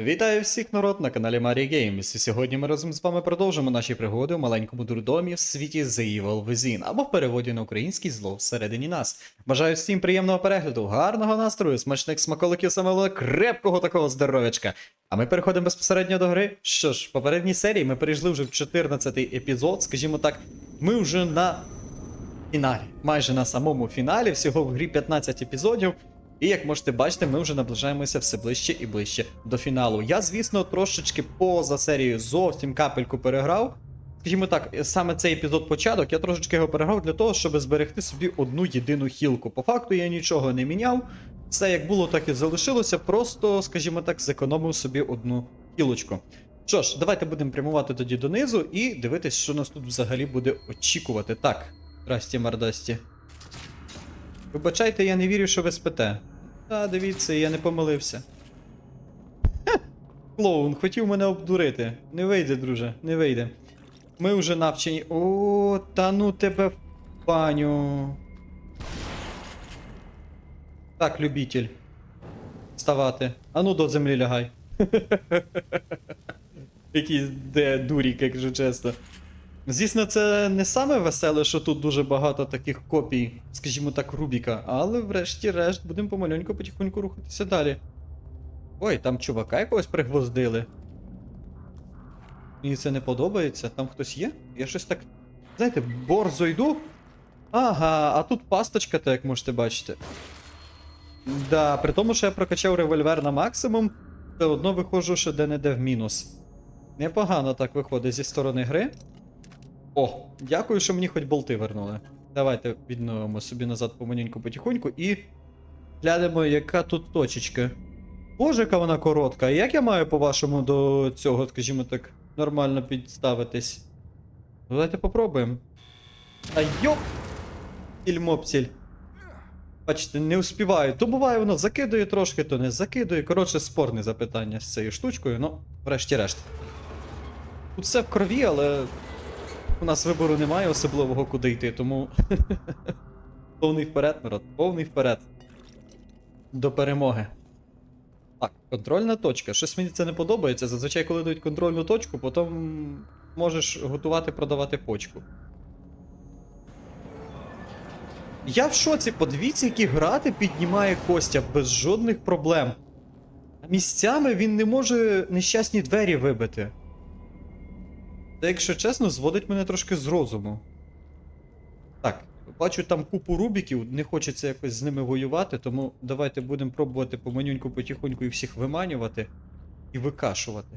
Вітаю всіх народ на каналі Марія Games. І сьогодні ми разом з вами продовжимо наші пригоди у маленькому дурдомі в світі The Evil Within, або в переводі на український зло всередині нас. Бажаю всім приємного перегляду, гарного настрою, смачних смаколиків самого крепкого такого здоров'ячка. А ми переходимо безпосередньо до гри. Що ж, в попередній серії ми перейшли вже в 14-й епізод, скажімо так, ми вже на фіналі, майже на самому фіналі, всього в грі 15 епізодів. І як можете бачити, ми вже наближаємося все ближче і ближче до фіналу. Я, звісно, трошечки поза серією зовсім капельку переграв. Скажімо так, саме цей епізод початок, я трошечки його переграв для того, щоб зберегти собі одну єдину хілку. По факту я нічого не міняв. Все як було, так і залишилося. Просто, скажімо так, зекономив собі одну хілочку. Що ж, давайте будемо прямувати тоді донизу і дивитись, що нас тут взагалі буде очікувати. Так, Расті Мардасті. Вибачайте, я не вірю, що ви спите. Та, дивіться, я не помилився. Хе, Клоун, хотів мене обдурити. Не вийде, друже, не вийде. Ми вже навчені. О, та ну тебе в баню. Так, любитель. Вставати. А ну до землі лягай. Якийсь де дурік, якщо чесно. Звісно, це не саме веселе, що тут дуже багато таких копій, скажімо так, Рубіка, але врешті-решт будемо помаленьку потихоньку рухатися далі. Ой, там чувака якогось пригвоздили. Мені це не подобається. Там хтось є? Я щось так. Знаєте, борзо йду. Ага, а тут пасточка, так як можете бачити. Да, при тому, що я прокачав револьвер на максимум, все одно виходжу, що де-не-де в мінус. Непогано так виходить зі сторони гри. О, дякую, що мені хоч болти вернули. Давайте відновимо собі назад поманеньку потихоньку і глянемо, яка тут точечка. Боже, яка вона коротка. Як я маю, по-вашому, до цього, скажімо так, нормально підставитись? Давайте попробуємо. А йоп! Тільмопціль. Бачите, не успіваю. То буває, воно закидує трошки, то не закидує. Коротше, спорне запитання з цією штучкою, ну, врешті-решт. Тут все в крові, але у нас вибору немає особливого куди йти, тому. повний вперед, народ, повний вперед. До перемоги. Так, контрольна точка. Щось мені це не подобається. Зазвичай, коли дають контрольну точку, потім можеш готувати продавати почку. Я в шоці, подивіться, які грати піднімає Костя без жодних проблем. Місцями він не може нещасні двері вибити. Та, якщо чесно, зводить мене трошки з розуму. Так, бачу там купу рубіків, не хочеться якось з ними воювати, тому давайте будемо пробувати поманюньку потихоньку їх всіх виманювати і викашувати.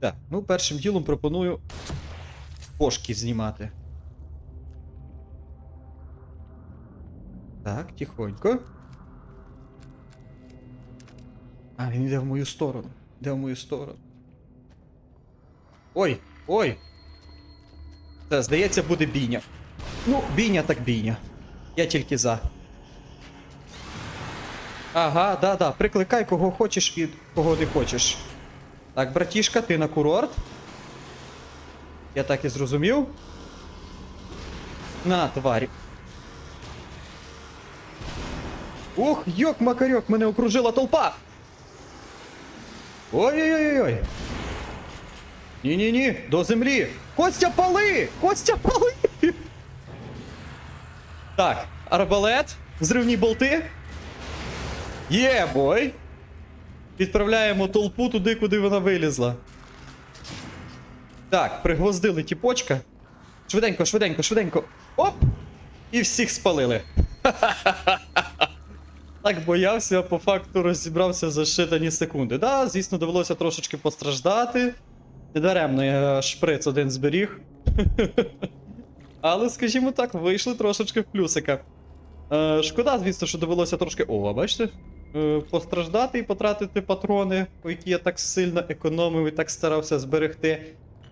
Так, ну першим ділом пропоную пошки знімати. Так, тихонько. А, він йде в мою сторону. Йде в мою сторону. Ой, ой. Це, здається, буде бійня. Ну, бійня так бійня. Я тільки за. Ага, да-да, прикликай кого хочеш і кого не хочеш. Так, братішка, ти на курорт. Я так і зрозумів. На, тварі. Ух, йок, макарьок, мене окружила толпа. Ой-ой-ой-ой. Ні-ні-ні, до землі! Костя пали! Костя пали! Так, арбалет, взривні болти. Є, бой! Відправляємо толпу туди, куди вона вилізла. Так, пригвоздили тіпочка. Швиденько, швиденько, швиденько. Оп! І всіх спалили. Так боявся, по факту розібрався за считані секунди. Да, звісно, довелося трошечки постраждати. Недаремно я шприц один зберіг. Але, скажімо так, вийшли трошечки в плюсика. Е, шкода, звісно, що довелося трошки. О, бачите? Е, постраждати і потратити патрони, які я так сильно економив і так старався зберегти.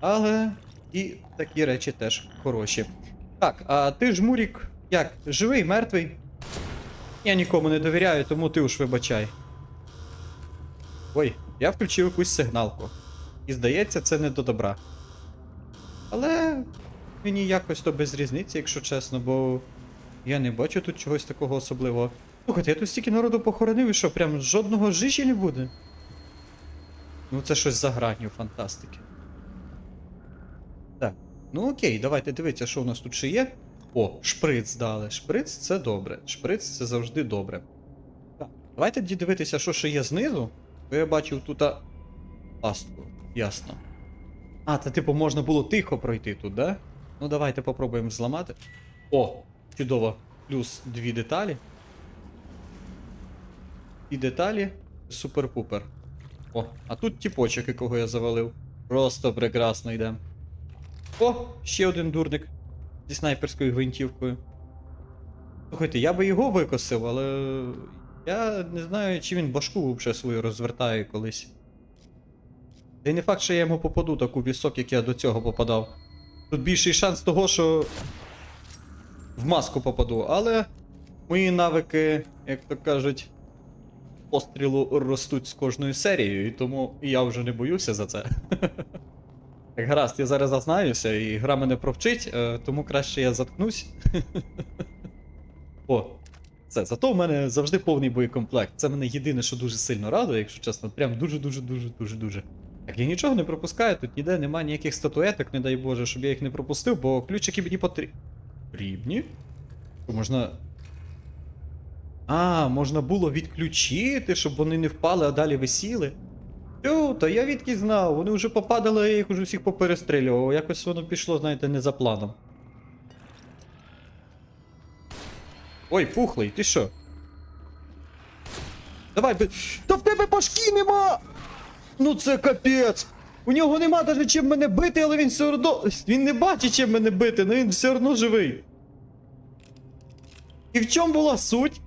Але і такі речі теж хороші. Так, а ти ж Мурік, як? Живий, мертвий? Я нікому не довіряю, тому ти уж вибачай. Ой, я включив якусь сигналку. І здається, це не до добра. Але мені якось то без різниці, якщо чесно, бо я не бачу тут чогось такого особливого. Слухайте, я тут стільки народу похоронив що, прям жодного жижі не буде? Ну це щось за гранню фантастики. Так. Ну окей, давайте дивитися, що у нас тут ще є. О, шприц дали. Шприц це добре. Шприц це завжди добре. Так. Давайте дивитися, що ще є знизу. Бо я бачив тут пастку. Ясно. А, це типу можна було тихо пройти тут, да? Ну давайте попробуємо зламати. О, чудово. Плюс дві деталі. І деталі. Супер-пупер. О, а тут тіпочок, якого я завалив. Просто прекрасно йде. О, ще один дурник зі снайперською гвинтівкою. Слухайте, я би його викосив, але я не знаю, чи він башку взагалі свою розвертає колись. Та й не факт, що я йому попаду таку вісок, як я до цього попадав. Тут більший шанс того, що в маску попаду, але мої навики, як то кажуть, пострілу ростуть з кожною серією, і тому я вже не боюся за це. Так, гаразд, я зараз зазнаюся, і гра мене провчить, е, тому краще я заткнусь. О, це, зато в мене завжди повний боєкомплект. Це мене єдине, що дуже сильно радує, якщо чесно. Прям дуже-дуже-дуже-дуже-дуже. Так, я нічого не пропускаю, тут ніде немає ніяких статуеток, не дай Боже, щоб я їх не пропустив, бо ключики мені потрібні. Що можна. А, можна було відключити, щоб вони не впали, а далі висіли. Тю, та я відки знав, вони вже попадали, я їх уже всіх поперестрілював. Якось воно пішло, знаєте, не за планом. Ой, пухлий, ти що? Давай, би. Та в тебе башки нема! Ну це капець! У нього нема навіть чим мене бити, але він все одно. Він не бачить, чим мене бити, але він все одно живий. І в чому була суть?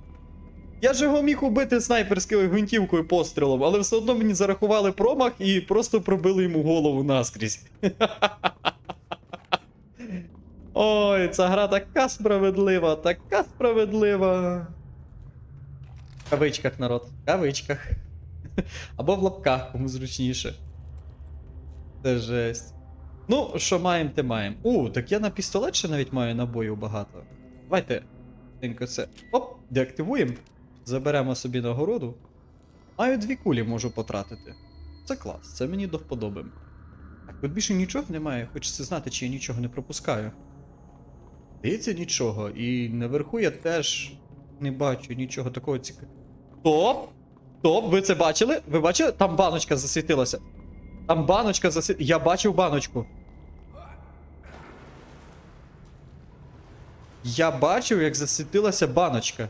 Я ж його міг убити снайперською гвинтівкою пострілом, але все одно мені зарахували промах і просто пробили йому голову наскрізь. Ой, ця гра така справедлива, така справедлива. В кавичках, народ, в кавичках. Або в лапках, кому зручніше. Це жесть. Ну, що маємо, те маємо. У, так я на пістолет ще навіть маю набоїв багато. Давайте. швиденько це. Оп, деактивуємо. Заберемо собі нагороду. Маю дві кулі можу потратити. Це клас, це мені до вподоби. Так, тут більше нічого немає, хочеться знати, чи я нічого не пропускаю. Здається, нічого. І наверху я теж не бачу нічого такого цікавого. Топ! Топ, ви це бачили? Ви бачили? Там баночка засвітилася. Там баночка засвітилася. Я бачив баночку. Я бачив, як засвітилася баночка.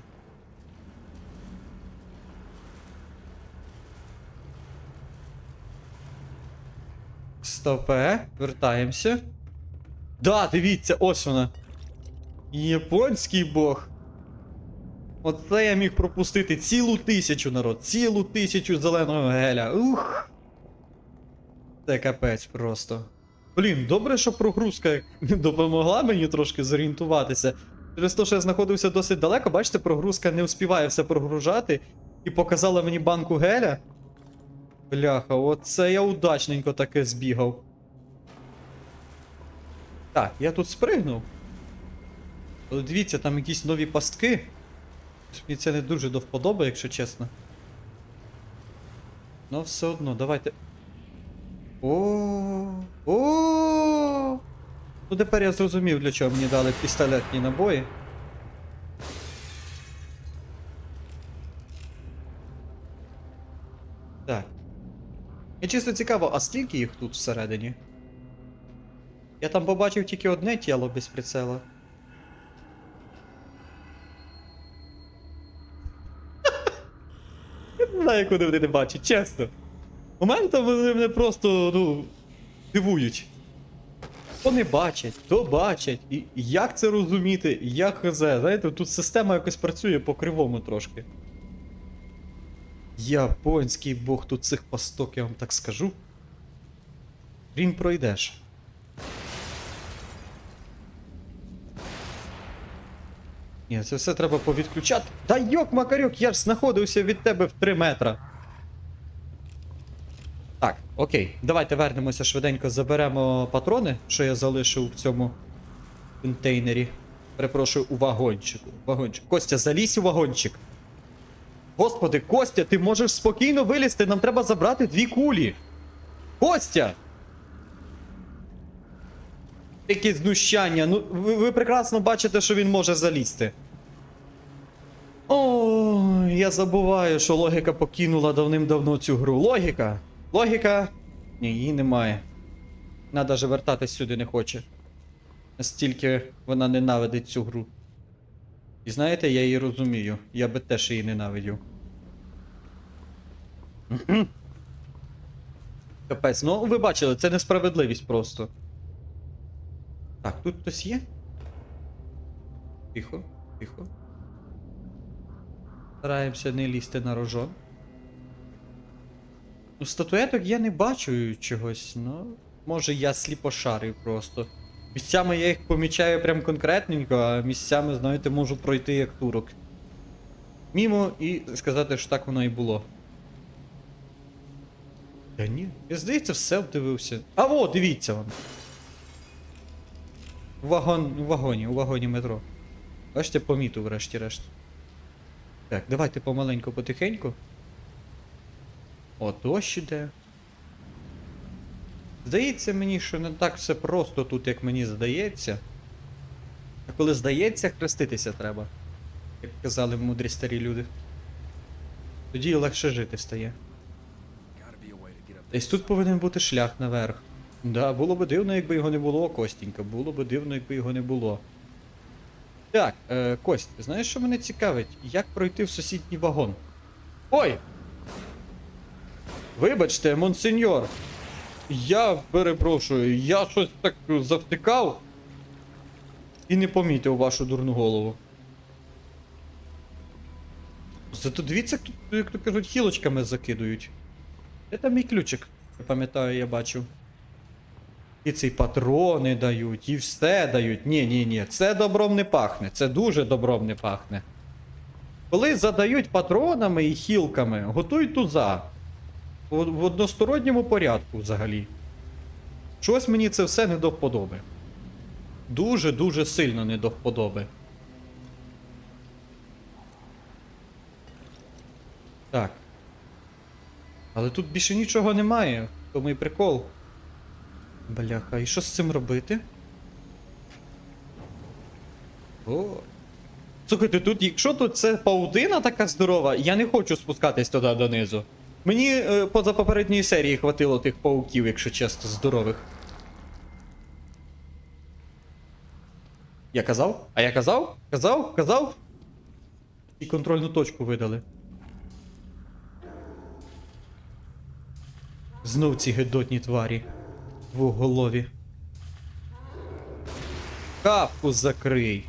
Стопе, вертаємося. Да, дивіться, ось вона. Японський бог. Оце я міг пропустити цілу тисячу народ, цілу тисячу зеленого геля. Ух. Це капець просто. Блін, добре, що прогрузка допомогла мені трошки зорієнтуватися. Через те, що я знаходився досить далеко, бачите, прогрузка не вспіває все прогружати і показала мені банку геля. Бляха, оце я удачненько таке збігав. Так, я тут спригнув. Дивіться, там якісь нові пастки. Мені це не дуже до вподоби, якщо чесно. Ну, все одно, давайте. О, о. Ну тепер я зрозумів, для чого мені дали пістолетні набої. Так. Мені чисто цікаво, а скільки їх тут всередині? Я там побачив тільки одне тіло без прицела. Знаю, куди вони не бачать, чесно. Моментом вони мене просто, ну, дивують. То не бачать, то бачать. І як це розуміти? Як хз. Знаєте, тут система якось працює по-кривому трошки. Японський бог тут цих пасток, я вам так скажу. Він пройдеш. Ні, це все треба повідключати. Та йок, Макарюк, я ж знаходився від тебе в 3 метра. Так, окей, давайте вернемося швиденько, заберемо патрони, що я залишив в цьому контейнері. Перепрошую, у вагончику. Вагончик. Костя, залізь у вагончик. Господи, Костя, ти можеш спокійно вилізти, нам треба забрати дві кулі. Костя! Яке знущання. Ну, ви, ви прекрасно бачите, що він може залізти. Ой, я забуваю, що логіка покинула давним-давно цю гру. Логіка. Логіка. Ні, її немає. Вона навіть вертатись сюди не хоче. Настільки вона ненавидить цю гру. І знаєте, я її розумію. Я би теж її ненавидів. Капець, ну ви бачили, це несправедливість просто. Так, тут хтось є? Тихо, тихо. Стараємося не лізти на рожон. Ну, статуеток я не бачу чогось, ну. Може я сліпошарив просто. Місцями я їх помічаю прям конкретненько, а місцями, знаєте, можу пройти як турок. Мімо і сказати, що так воно і було. Та ні, я здається, все вдивився. А о, дивіться вам. Вагон, у вагоні, у вагоні метро. Бачите, помітив врешті-решт. Так, давайте помаленьку потихеньку. О, дощ іде. Здається мені, що не так все просто тут, як мені здається. А коли здається, хреститися треба. Як казали мудрі старі люди. Тоді легше жити стає. Десь тут повинен бути шлях наверх. Да, було би дивно, якби його не було, Костінька. Було би дивно, якби його не було. Так, е, Кость, знаєш, що мене цікавить? Як пройти в сусідній вагон? Ой! Вибачте, монсеньор. Я перепрошую, я щось так завтикав і не помітив вашу дурну голову. Зато дивіться, як то кажуть, хілочками закидують. Де там мій ключик? Я пам'ятаю, я бачив. І ці патрони дають, і все дають. Ні, ні, ні, це добром не пахне. Це дуже добром не пахне. Коли задають патронами і хілками, готуй туза. В односторонньому порядку взагалі. Щось мені це все не до вподоби. Дуже-дуже сильно не до вподоби. Так. Але тут більше нічого немає. Тому і прикол. Бляха, і що з цим робити? О. Слухайте, тут, якщо тут це паутина така здорова, я не хочу спускатись туди донизу. Мені е, поза попередньої серії хватило тих пауків, якщо чесно, здорових. Я казав? А я казав? Казав? Казав? І контрольну точку видали. Знов ці гидотні тварі. Двоголові. Капку закрий.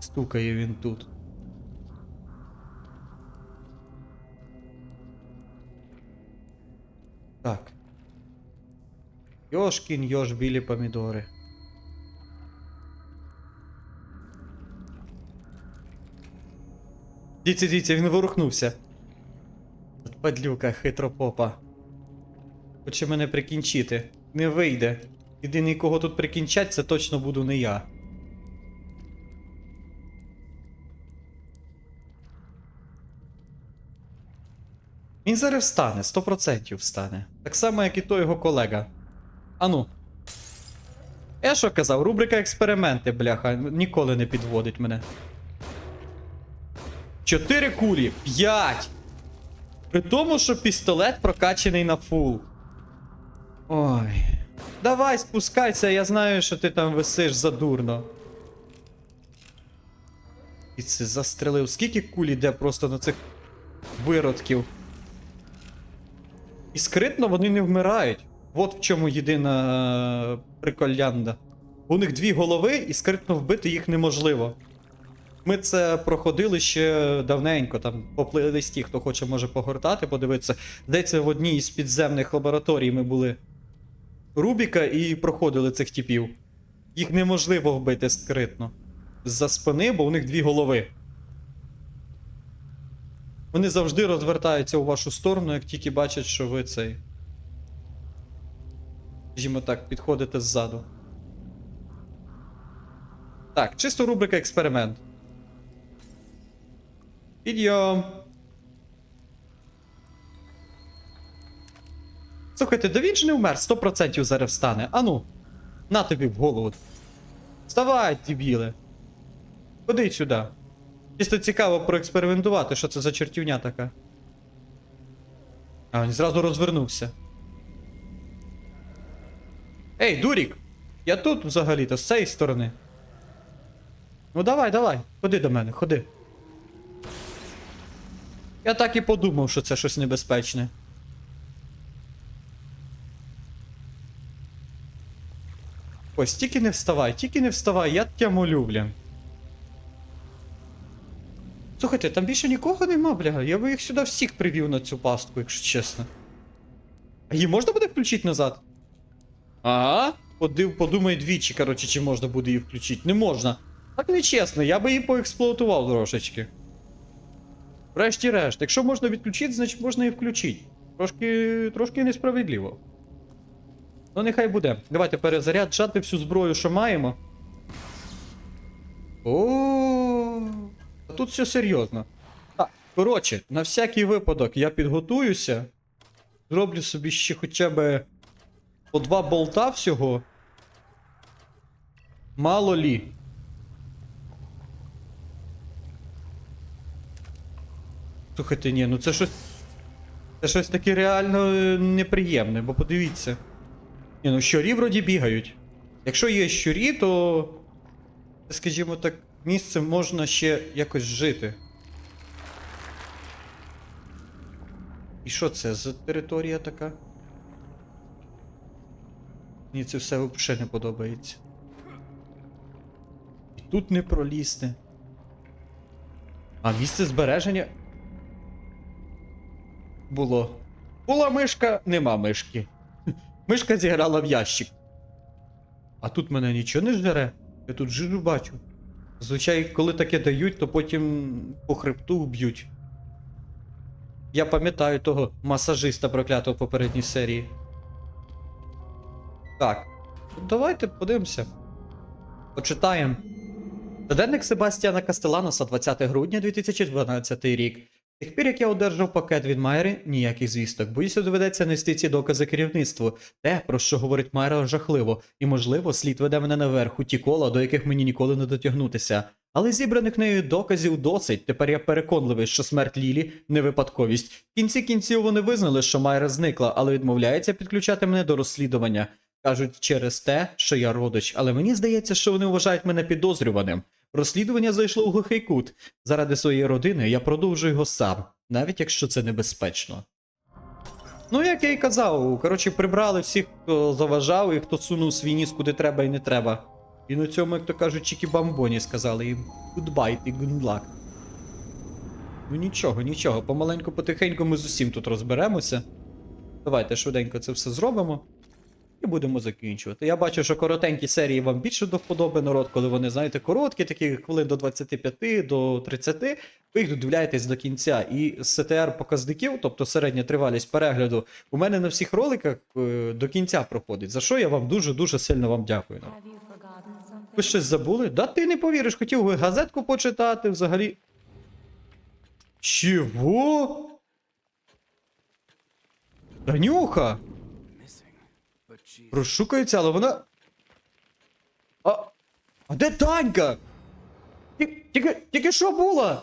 Стукає він тут. Так. Йошкін, йош білі помідори. Діться, діться, він ворухнувся. От падлюка, хитропопа. Хоче мене прикінчити. Не вийде. Єдиний, кого тут прикінчать, це точно буду не я. Він зараз встане, 100% встане. Так само, як і той його колега. Ану. Я що казав, рубрика експерименти, бляха, ніколи не підводить мене. Чотири кулі, п'ять! При тому, що пістолет прокачаний на фул. Ой. Давай спускайся, я знаю, що ти там висиш задурно. І це застрелив. Скільки куль іде просто на цих виродків? І скритно вони не вмирають. От в чому єдина е, приколянда. У них дві голови, і скритно вбити їх неможливо. Ми це проходили ще давненько, там по плейлисті, хто хоче може погортати, подивитися. Здається, в одній із підземних лабораторій ми були Рубіка і проходили цих типів. Їх неможливо вбити скритно. З-за спини, бо у них дві голови. Вони завжди розвертаються у вашу сторону, як тільки бачать, що ви цей. Скажімо так, підходите ззаду. Так, чисто рубрика експеримент. Підйом. Слухайте, да він же не вмер, 100% зараз встане. Ану, на тобі в голову. Вставай, дебіли. Ходи сюди. Чисто цікаво проекспериментувати, що це за чертівня така. А, він зразу розвернувся. Ей, дурік! Я тут взагалі-то, з цієї сторони. Ну давай, давай, ходи до мене, ходи. Я так і подумав, що це щось небезпечне. Ось, тільки не вставай, тільки не вставай, я тебе молю, блін. Слухайте, там більше нікого нема, бля. Я би їх сюди всіх привів на цю пастку, якщо чесно. А її можна буде включити назад? Ага. Подив, подумай двічі, коротше, чи можна буде її включити. Не можна. Так не чесно, я би її поексплуатував трошечки. Врешті-решт, якщо можна відключити, значить можна і включити. Трошки. трошки несправедливо. Ну, нехай буде. Давайте перезаряджати всю зброю, що маємо. О, тут все серйозно. Так, коротше, на всякий випадок я підготуюся. Зроблю собі ще хоча б по два болта всього. Мало лі. Слухайте, ні, ну це щось. Це щось таке реально е, неприємне, бо подивіться. Ні, ну щурі вроді бігають. Якщо є щурі, то. Скажімо так, місце можна ще якось жити. І що це за територія така? Мені це все взагалі не подобається. І тут не пролізти. А місце збереження. Було. Була мишка, нема мишки. Мишка зіграла в ящик. А тут мене нічого не жре. Я тут жижу бачу. Звичайно, коли таке дають, то потім по хребту б'ють. Я пам'ятаю того масажиста проклятого попередній серії. Так. Давайте подивимося. Почитаємо. Щоденник Себастьяна Кастеланоса 20 грудня 2012 рік. Пір, як я одержав пакет від Майри, ніяких звісток. Боюся, доведеться нести ці докази керівництву. Те, про що говорить Майра, жахливо, і, можливо, слід веде мене наверх у ті кола, до яких мені ніколи не дотягнутися. Але зібраних нею доказів досить. Тепер я переконливий, що смерть Лілі не випадковість. В кінці кінців вони визнали, що Майра зникла, але відмовляється підключати мене до розслідування. Кажуть, через те, що я родич, але мені здається, що вони вважають мене підозрюваним. Розслідування зайшло у глухий кут. Заради своєї родини я продовжую його сам, навіть якщо це небезпечно. Ну, як я й казав, коротше, прибрали всіх, хто заважав і хто сунув свій ніс куди треба і не треба. І на цьому, як то кажуть, чікі-бамбоні сказали їм goodbye і good. Ну нічого, нічого, помаленьку потихеньку ми з усім тут розберемося. Давайте швиденько це все зробимо. І будемо закінчувати. Я бачу, що коротенькі серії вам більше до вподоби народ, коли вони, знаєте, короткі, такі хвилин до 25, до 30, ви їх додивляєтесь до кінця. І CTR показників, тобто середня тривалість перегляду, у мене на всіх роликах е, до кінця проходить. За що я вам дуже-дуже сильно вам дякую. Ви щось забули? Да ти не повіриш, хотів би газетку почитати взагалі. Чого? Танюха! Розшукається, але вона. А. А де Танька? Тільки, що була?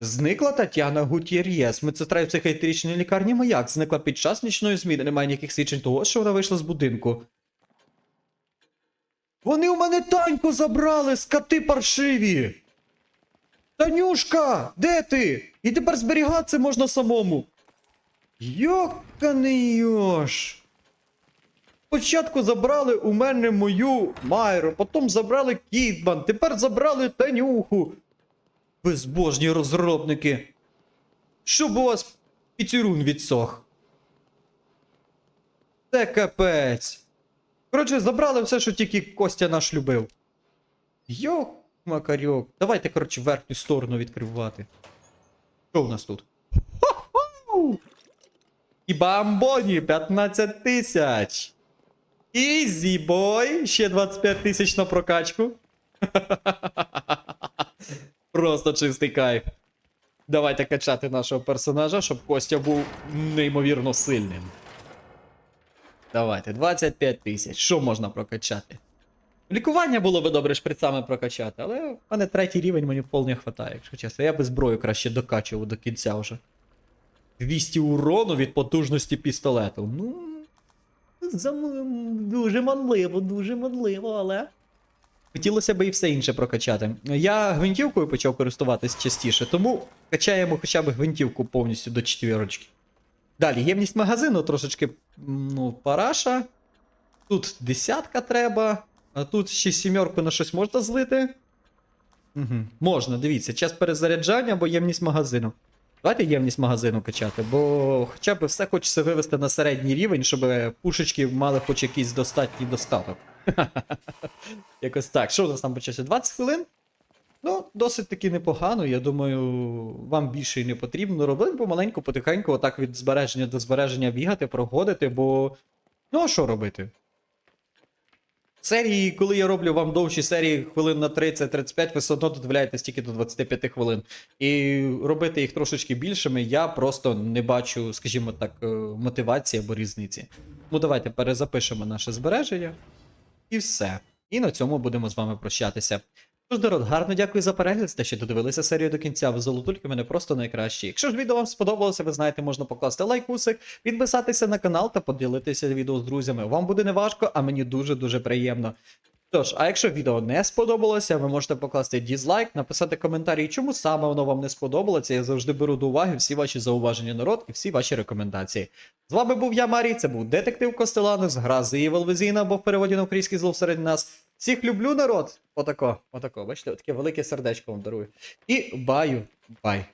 Зникла Тетяна Гутєр'єс, медсестра в психіатричній лікарні маяк. Зникла під час нічної зміни. Немає ніяких свідчень того, що вона вийшла з будинку. Вони у мене таньку забрали, скоти паршиві. Танюшка, де ти? І тепер зберігатися можна самому. Йоканий йош. Спочатку забрали у мене мою Майру, потім забрали Кітман, тепер забрали Танюху. Безбожні розробники. Щоб у вас піцюрун відсох. Це капець. Коротше, забрали все, що тільки Костя наш любив. Йок, макарьок. Давайте, коротше, верхню сторону відкривати. Що в нас тут? Хо-хо! І бамбоні 15 тисяч. Ізі бой. Ще 25 тисяч на прокачку. Просто чистий кайф. Давайте качати нашого персонажа, щоб Костя був неймовірно сильним. Давайте, 25 тисяч. Що можна прокачати? Лікування було би добре шприцами прокачати, але в мене третій рівень мені повне хватає, якщо чесно. Я би зброю краще докачував до кінця вже. 200 урону від потужності пістолету. Ну. Зам- Дуже манливо, дуже манливо, але. Хотілося б і все інше прокачати. Я гвинтівкою почав користуватись частіше, тому качаємо хоча б гвинтівку повністю до четвірочки. Далі, ємність магазину трошечки, ну, параша. Тут десятка треба, а тут ще сімерку на щось можна злити. Угу. Можна, дивіться, час перезаряджання або ємність магазину. Давайте ємність магазину качати, бо хоча б все хочеться вивести на середній рівень, щоб пушечки мали хоч якийсь достатній достаток. Якось так. Що у нас там почався? 20 хвилин? Ну, досить таки непогано. Я думаю, вам більше і не потрібно. Робимо помаленьку, потихеньку, отак від збереження до збереження бігати, проходити, бо. Ну, а що робити? Серії, коли я роблю вам довші серії хвилин на 30-35, ви все одно додивляєтесь тільки до 25 хвилин. І робити їх трошечки більшими, я просто не бачу, скажімо так, е, мотивації або різниці. Ну, давайте перезапишемо наше збереження. І все. І на цьому будемо з вами прощатися. Тож, народ, гарно дякую за перегляд, те, що додивилися серію до кінця. Ви золотульки мене просто найкращі. Якщо ж відео вам сподобалося, ви знаєте, можна покласти лайкусик, підписатися на канал та поділитися відео з друзями. Вам буде не важко, а мені дуже-дуже приємно. Тож, а якщо відео не сподобалося, ви можете покласти дізлайк, написати коментарі, чому саме воно вам не сподобалося. Я завжди беру до уваги всі ваші зауваження народ і всі ваші рекомендації. З вами був я, Марій, це був детектив Костеланус, гра з Evil Within, або в переводі на український зло всередині нас. Всіх люблю, народ! Отако, отако, бачите, таке велике сердечко вам дарую. І баю, бай.